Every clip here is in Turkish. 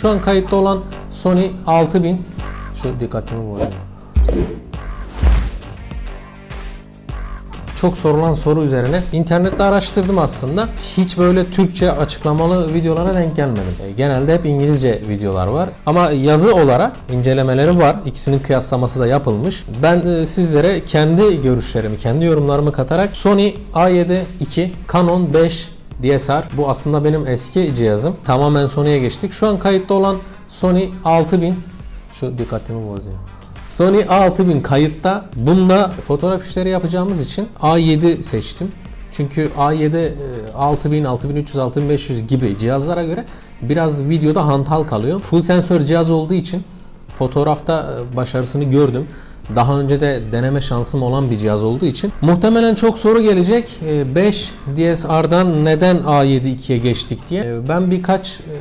Şu an kayıtta olan Sony 6000 şu dikkatimi bozuyor. Çok sorulan soru üzerine internette araştırdım aslında. Hiç böyle Türkçe açıklamalı videolara denk gelmedim. E, Genelde hep İngilizce videolar var. Ama yazı olarak incelemeleri var. İkisinin kıyaslaması da yapılmış. Ben e, sizlere kendi görüşlerimi, kendi yorumlarımı katarak Sony A7 II, Canon 5 DSR. Bu aslında benim eski cihazım. Tamamen Sony'ye geçtik. Şu an kayıtta olan Sony 6000. Şu dikkatimi bozuyor. Sony A6000 kayıtta. Bununla fotoğraf işleri yapacağımız için A7 seçtim. Çünkü A7 e, 6000, 6300, 6500 gibi cihazlara göre biraz videoda hantal kalıyor. Full sensör cihaz olduğu için fotoğrafta e, başarısını gördüm. Daha önce de deneme şansım olan bir cihaz olduğu için muhtemelen çok soru gelecek. E, 5 DSR'dan neden A7 2'ye geçtik diye. E, Ben birkaç e,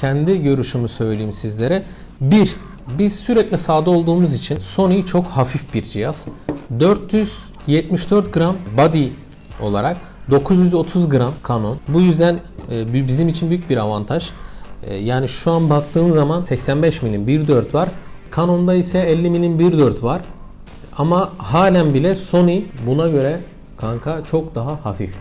kendi görüşümü söyleyeyim sizlere. 1. Biz sürekli sağda olduğumuz için Sony çok hafif bir cihaz. 474 gram body olarak 930 gram Canon. Bu yüzden e, bi- bizim için büyük bir avantaj. E, Yani şu an baktığın zaman 85 milim 1.4 var. Canon'da ise 50 milim 1.4 var. Ama halen bile Sony buna göre kanka çok daha hafif.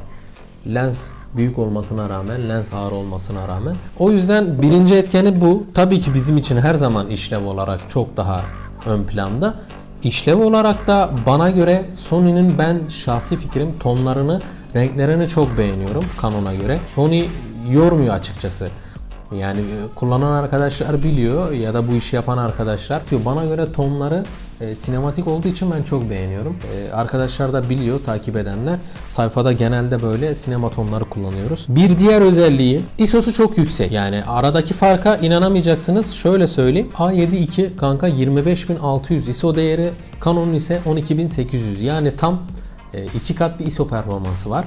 Lens büyük olmasına rağmen, lens ağır olmasına rağmen. O yüzden birinci etkeni bu. Tabii ki bizim için her zaman işlev olarak çok daha ön planda. İşlev olarak da bana göre Sony'nin ben şahsi fikrim tonlarını, renklerini çok beğeniyorum Canon'a göre. Sony yormuyor açıkçası. Yani e, kullanan arkadaşlar biliyor ya da bu işi yapan arkadaşlar diyor. Bana göre tonları e, sinematik olduğu için ben çok beğeniyorum. E, arkadaşlar da biliyor takip edenler. Sayfada genelde böyle sinema tonları kullanıyoruz. Bir diğer özelliği ISO'su çok yüksek. Yani aradaki farka inanamayacaksınız. Şöyle söyleyeyim. A7 II kanka 25600 ISO değeri Canon'un ise 12800. Yani tam e, iki kat bir ISO performansı var.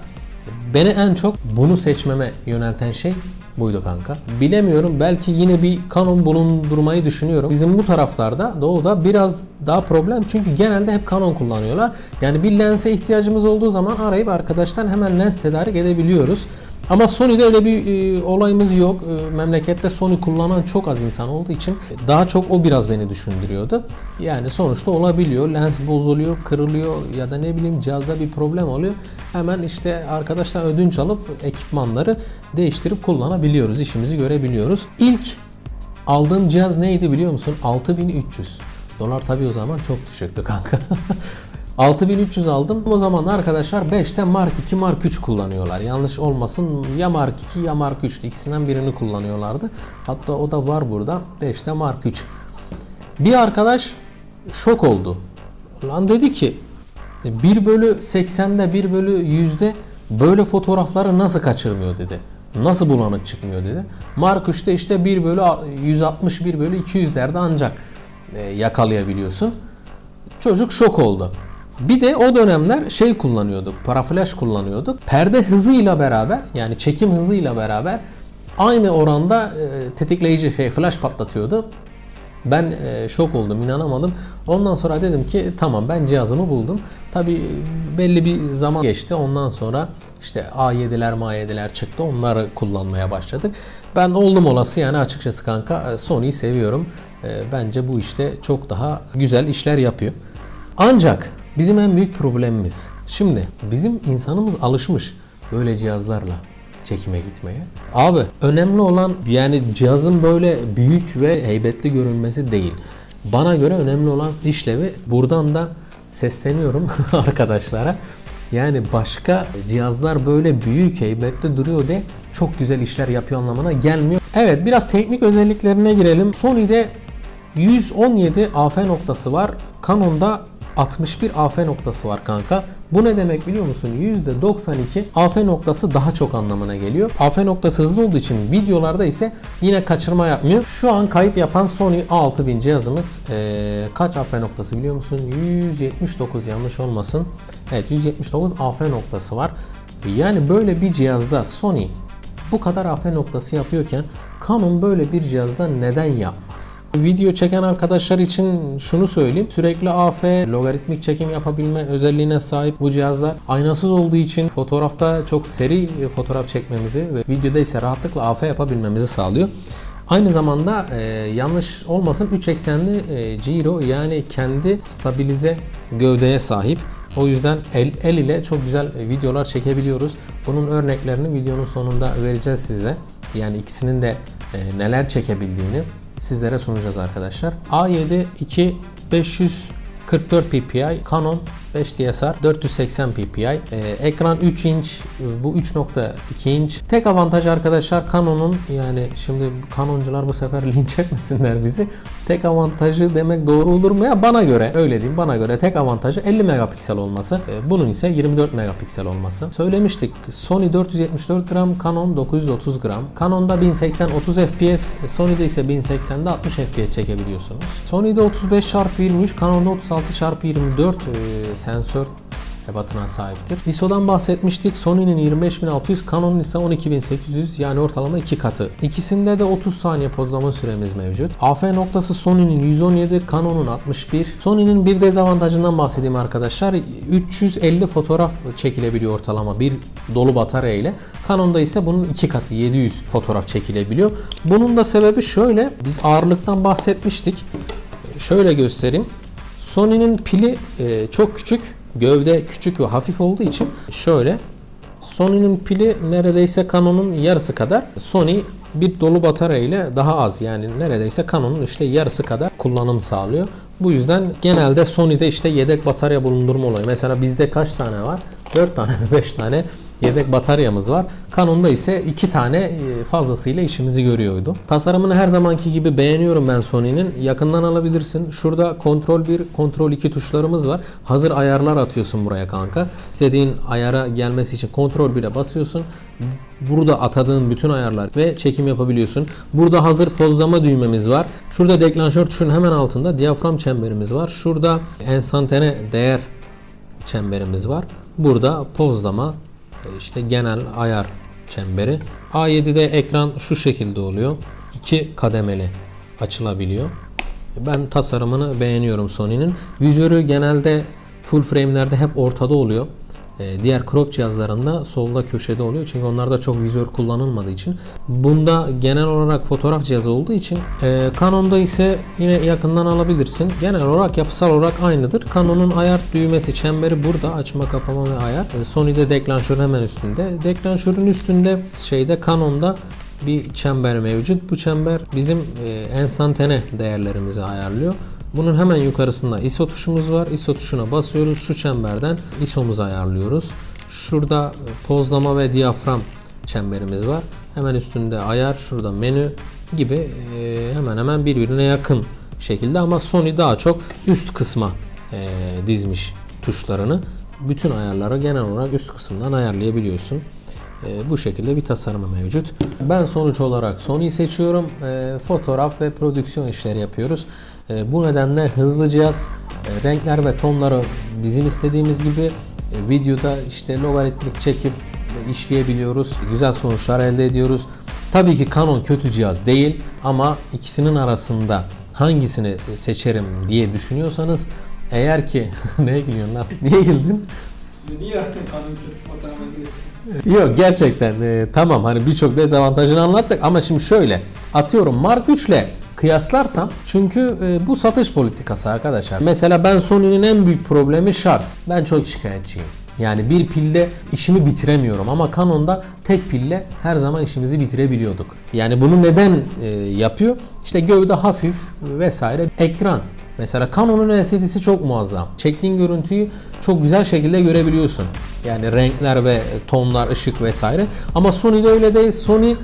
Beni en çok bunu seçmeme yönelten şey buydu kanka. Bilemiyorum belki yine bir Canon bulundurmayı düşünüyorum. Bizim bu taraflarda doğuda biraz daha problem çünkü genelde hep Canon kullanıyorlar. Yani bir lense ihtiyacımız olduğu zaman arayıp arkadaştan hemen lens tedarik edebiliyoruz. Ama Sony'de öyle bir e, olayımız yok. E, memlekette Sony kullanan çok az insan olduğu için daha çok o biraz beni düşündürüyordu. Yani sonuçta olabiliyor. Lens bozuluyor, kırılıyor ya da ne bileyim cihazda bir problem oluyor. Hemen işte arkadaşlar ödünç alıp ekipmanları değiştirip kullanabiliyoruz. işimizi görebiliyoruz. İlk aldığım cihaz neydi biliyor musun? 6300. Dolar tabii o zaman çok düşüktü kanka. 6300 aldım. O zaman arkadaşlar 5'te Mark 2 Mark 3 kullanıyorlar. Yanlış olmasın ya Mark 2 ya Mark 3 ikisinden birini kullanıyorlardı. Hatta o da var burada. 5'te Mark 3. Bir arkadaş şok oldu. Lan dedi ki 1 bölü 80'de 1 bölü 100'de böyle fotoğrafları nasıl kaçırmıyor dedi. Nasıl bulanık çıkmıyor dedi. Mark 3'te işte 1 bölü 161 bölü 200'lerde ancak e, yakalayabiliyorsun. Çocuk şok oldu. Bir de o dönemler şey kullanıyorduk, paraflash kullanıyorduk. Perde hızıyla beraber yani çekim hızıyla beraber aynı oranda e, tetikleyici şey flash patlatıyordu. Ben e, şok oldum, inanamadım. Ondan sonra dedim ki tamam ben cihazımı buldum. Tabi belli bir zaman geçti. Ondan sonra işte A7'ler, M7'ler çıktı. Onları kullanmaya başladık. Ben oldum olası yani açıkçası kanka e, Sony'yi seviyorum. E, Bence bu işte çok daha güzel işler yapıyor. Ancak bizim en büyük problemimiz şimdi bizim insanımız alışmış böyle cihazlarla çekime gitmeye. Abi önemli olan yani cihazın böyle büyük ve heybetli görünmesi değil. Bana göre önemli olan işlevi buradan da sesleniyorum arkadaşlara. Yani başka cihazlar böyle büyük heybetli duruyor de çok güzel işler yapıyor anlamına gelmiyor. Evet biraz teknik özelliklerine girelim. Sony'de 117 AF noktası var. Canon'da 61 AF noktası var kanka. Bu ne demek biliyor musun? %92 AF noktası daha çok anlamına geliyor. AF noktası hızlı olduğu için videolarda ise yine kaçırma yapmıyor. Şu an kayıt yapan Sony A6000 cihazımız eee, kaç AF noktası biliyor musun? 179 yanlış olmasın. Evet 179 AF noktası var. Yani böyle bir cihazda Sony bu kadar AF noktası yapıyorken Canon böyle bir cihazda neden yapmaz? Video çeken arkadaşlar için şunu söyleyeyim. Sürekli AF, logaritmik çekim yapabilme özelliğine sahip bu cihazlar. Aynasız olduğu için fotoğrafta çok seri fotoğraf çekmemizi ve videoda ise rahatlıkla AF yapabilmemizi sağlıyor. Aynı zamanda e, yanlış olmasın 3 eksenli e, gyro yani kendi stabilize gövdeye sahip. O yüzden el, el ile çok güzel videolar çekebiliyoruz. Bunun örneklerini videonun sonunda vereceğiz size. Yani ikisinin de e, neler çekebildiğini sizlere sunacağız arkadaşlar. A7 II 544 ppi, Canon 5 DSR 480 ppi, Ee, ekran 3 inç, bu 3.2 inç. Tek avantaj arkadaşlar Canon'un yani şimdi Canoncular bu sefer linç etmesinler bizi. Tek avantajı demek doğru olur mu ya bana göre öyle diyeyim bana göre tek avantajı 50 megapiksel olması. Ee, bunun ise 24 megapiksel olması. Söylemiştik Sony 474 gram, Canon 930 gram. Canon'da 1080 30 fps, Sony'de ise 1080'de 60 fps çekebiliyorsunuz. Sony'de 35x23, Canon'da 36x24 e, sensör ebatına sahiptir. ISO'dan bahsetmiştik. Sony'nin 25600, Canon'un ise 12800 yani ortalama 2 katı. İkisinde de 30 saniye pozlama süremiz mevcut. AF noktası Sony'nin 117, Canon'un 61. Sony'nin bir dezavantajından bahsedeyim arkadaşlar. 350 fotoğraf çekilebiliyor ortalama bir dolu batarya ile. Canon'da ise bunun 2 katı 700 fotoğraf çekilebiliyor. Bunun da sebebi şöyle. Biz ağırlıktan bahsetmiştik. Şöyle göstereyim. Sony'nin pili e, çok küçük, gövde küçük ve hafif olduğu için şöyle Sony'nin pili neredeyse Canon'un yarısı kadar. Sony bir dolu batarya ile daha az yani neredeyse Canon'un işte yarısı kadar kullanım sağlıyor. Bu yüzden genelde Sony'de işte yedek batarya bulundurma olayı. Mesela bizde kaç tane var? 4 tane mi 5 tane yedek bataryamız var. Canon'da ise 2 tane e, fazlasıyla işimizi görüyordu. Tasarımını her zamanki gibi beğeniyorum ben Sony'nin. Yakından alabilirsin. Şurada kontrol 1, kontrol 2 tuşlarımız var. Hazır ayarlar atıyorsun buraya kanka. İstediğin ayara gelmesi için kontrol 1'e basıyorsun. Burada atadığın bütün ayarlar ve çekim yapabiliyorsun. Burada hazır pozlama düğmemiz var. Şurada deklanşör tuşunun hemen altında diyafram çemberimiz var. Şurada enstantane değer çemberimiz var. Burada pozlama işte genel ayar çemberi. A7'de ekran şu şekilde oluyor. İki kademeli açılabiliyor. Ben tasarımını beğeniyorum Sony'nin. Vizörü genelde full frame'lerde hep ortada oluyor. Ee, Diğer crop cihazlarında solda köşede oluyor. Çünkü onlarda çok vizör kullanılmadığı için. Bunda genel olarak fotoğraf cihazı olduğu için e, Canon'da ise yine yakından alabilirsin. Genel olarak yapısal olarak aynıdır. Canon'un ayar düğmesi çemberi burada. Açma kapama ve ayar. E, Sony'de deklanşör hemen üstünde. Deklanşörün üstünde şeyde Canon'da bir çember mevcut. Bu çember bizim e, enstantane değerlerimizi ayarlıyor. Bunun hemen yukarısında ISO tuşumuz var. ISO tuşuna basıyoruz. Şu çemberden ISO'muzu ayarlıyoruz. Şurada pozlama ve diyafram çemberimiz var. Hemen üstünde ayar, şurada menü gibi e, hemen hemen birbirine yakın şekilde ama Sony daha çok üst kısma e, dizmiş tuşlarını. Bütün ayarları genel olarak üst kısımdan ayarlayabiliyorsun. E, bu şekilde bir tasarımı mevcut. Ben sonuç olarak Sony'yi seçiyorum. E, fotoğraf ve prodüksiyon işleri yapıyoruz. E, bu nedenle hızlı cihaz. E, renkler ve tonları bizim istediğimiz gibi e, videoda işte logaritmik çekip işleyebiliyoruz. Güzel sonuçlar elde ediyoruz. Tabii ki Canon kötü cihaz değil ama ikisinin arasında hangisini seçerim diye düşünüyorsanız eğer ki neye gülüyorsun lan? Niye güldün? Niye kanun kötü fotoğraf makinesi? Yok gerçekten e, tamam hani birçok dezavantajını anlattık ama şimdi şöyle atıyorum Mark 3 ile kıyaslarsam çünkü e, bu satış politikası arkadaşlar. Mesela ben Sony'nin en büyük problemi şarj. Ben çok şikayetçiyim. Yani bir pilde işimi bitiremiyorum ama Canon'da tek pille her zaman işimizi bitirebiliyorduk. Yani bunu neden e, yapıyor? İşte gövde hafif vesaire. Ekran Mesela Canon'un LCD'si çok muazzam. Çektiğin görüntüyü çok güzel şekilde görebiliyorsun. Yani renkler ve tonlar, ışık vesaire. Ama Sony'de öyle değil. Sony e,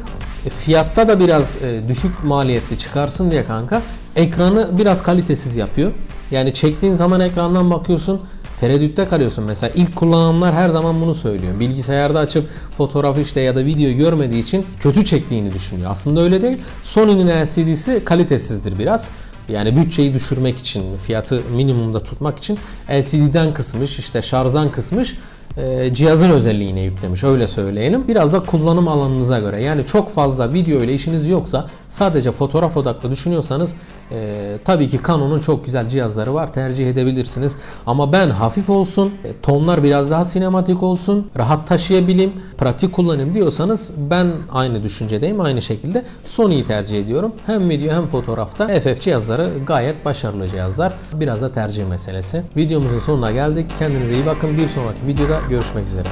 fiyatta da biraz e, düşük maliyetli çıkarsın diye kanka ekranı biraz kalitesiz yapıyor. Yani çektiğin zaman ekrandan bakıyorsun tereddütte kalıyorsun. Mesela ilk kullananlar her zaman bunu söylüyor. Bilgisayarda açıp fotoğraf işte ya da video görmediği için kötü çektiğini düşünüyor. Aslında öyle değil. Sony'nin LCD'si kalitesizdir biraz. Yani bütçeyi düşürmek için, fiyatı minimumda tutmak için LCD'den kısmış, işte şarjdan kısmış. E, cihazın özelliğine yüklemiş öyle söyleyelim. Biraz da kullanım alanınıza göre yani çok fazla video ile işiniz yoksa sadece fotoğraf odaklı düşünüyorsanız e, tabii ki Canon'un çok güzel cihazları var tercih edebilirsiniz. Ama ben hafif olsun, e, tonlar biraz daha sinematik olsun, rahat taşıyabileyim, pratik kullanayım diyorsanız ben aynı düşüncedeyim. Aynı şekilde Sony'yi tercih ediyorum. Hem video hem fotoğrafta FF cihazları gayet başarılı cihazlar. Biraz da tercih meselesi. Videomuzun sonuna geldik. Kendinize iyi bakın. Bir sonraki videoda görüşmek üzere.